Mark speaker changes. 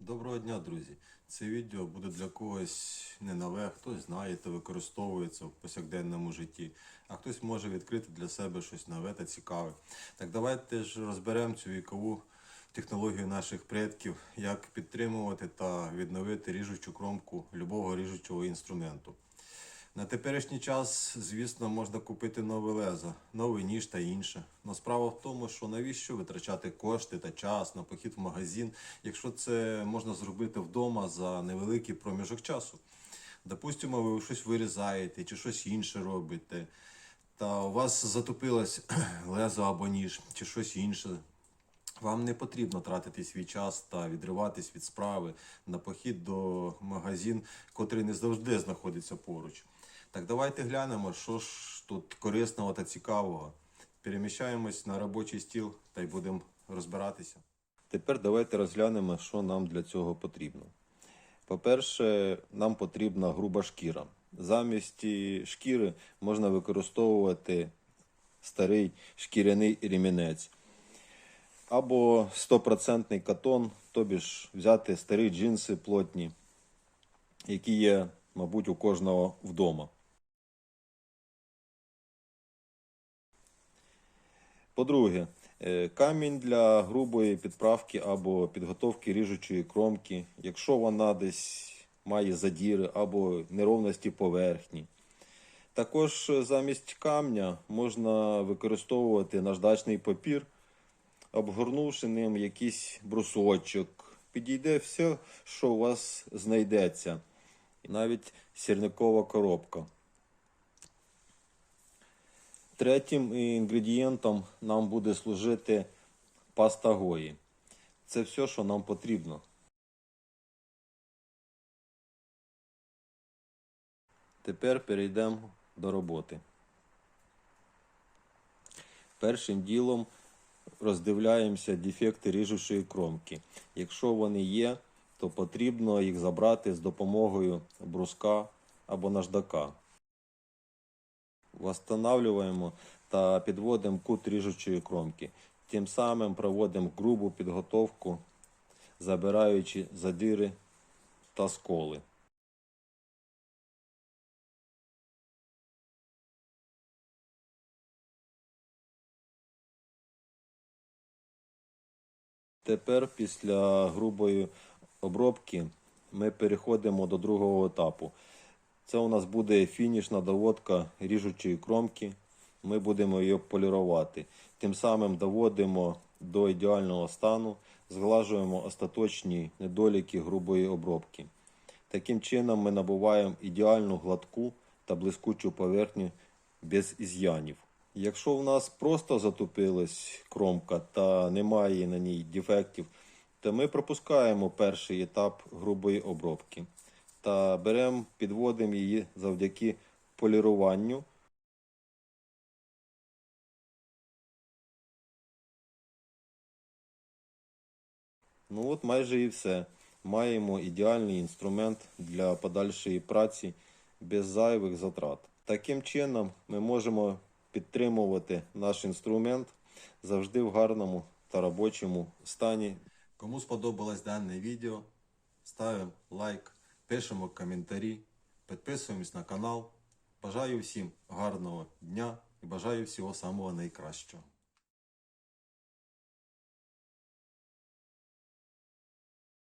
Speaker 1: Доброго дня, друзі! Це відео буде для когось не нове, хтось знає та використовується в повсякденному житті, а хтось може відкрити для себе щось нове та цікаве. Так давайте ж розберемо цю вікову технологію наших предків, як підтримувати та відновити ріжучу кромку любого ріжучого інструменту. На теперішній час, звісно, можна купити нове лезо, новий ніж та інше. Но справа в тому, що навіщо витрачати кошти та час на похід в магазин, якщо це можна зробити вдома за невеликий проміжок часу. Допустимо, ви щось вирізаєте чи щось інше робите, та у вас затопилось лезо або ніж, чи щось інше. Вам не потрібно тратити свій час та відриватись від справи на похід до магазин, котрий не завжди знаходиться поруч. Так давайте глянемо, що ж тут корисного та цікавого. Переміщаємось на робочий стіл та й будемо розбиратися. Тепер давайте розглянемо, що нам для цього потрібно. По-перше, нам потрібна груба шкіра. Замість шкіри можна використовувати старий шкіряний ремінець або стопроцентний катон, тобі ж взяти старі джинси плотні, які є, мабуть, у кожного вдома. По-друге, е, камінь для грубої підправки або підготовки ріжучої кромки, якщо вона десь має задіри або неровності поверхні. Також е, замість камня можна використовувати наждачний папір, обгорнувши ним якийсь брусочок. Підійде все, що у вас знайдеться, і навіть сірникова коробка. Третім інгредієнтом нам буде служити паста гої. Це все, що нам потрібно. Тепер перейдемо до роботи. Першим ділом роздивляємося дефекти ріжучої кромки. Якщо вони є, то потрібно їх забрати з допомогою бруска або наждака. Восстанавливаємо та підводимо кут ріжучої кромки. Тим самим проводимо грубу підготовку, забираючи задири та сколи. Тепер після грубої обробки ми переходимо до другого етапу. Це у нас буде фінішна доводка ріжучої кромки. Ми будемо її полірувати. Тим самим доводимо до ідеального стану, зглажуємо остаточні недоліки грубої обробки. Таким чином ми набуваємо ідеальну гладку та блискучу поверхню без із'янів. Якщо в нас просто затупилась кромка та немає на ній дефектів, то ми пропускаємо перший етап грубої обробки та беремо, підводимо її завдяки поліруванню. Ну от майже і все. Маємо ідеальний інструмент для подальшої праці без зайвих затрат. Таким чином ми можемо підтримувати наш інструмент завжди в гарному та робочому стані. Кому сподобалось дане відео, ставимо лайк, пишемо коментарі, підписуємось на канал. Бажаю всім гарного дня і бажаю всього самого найкращого.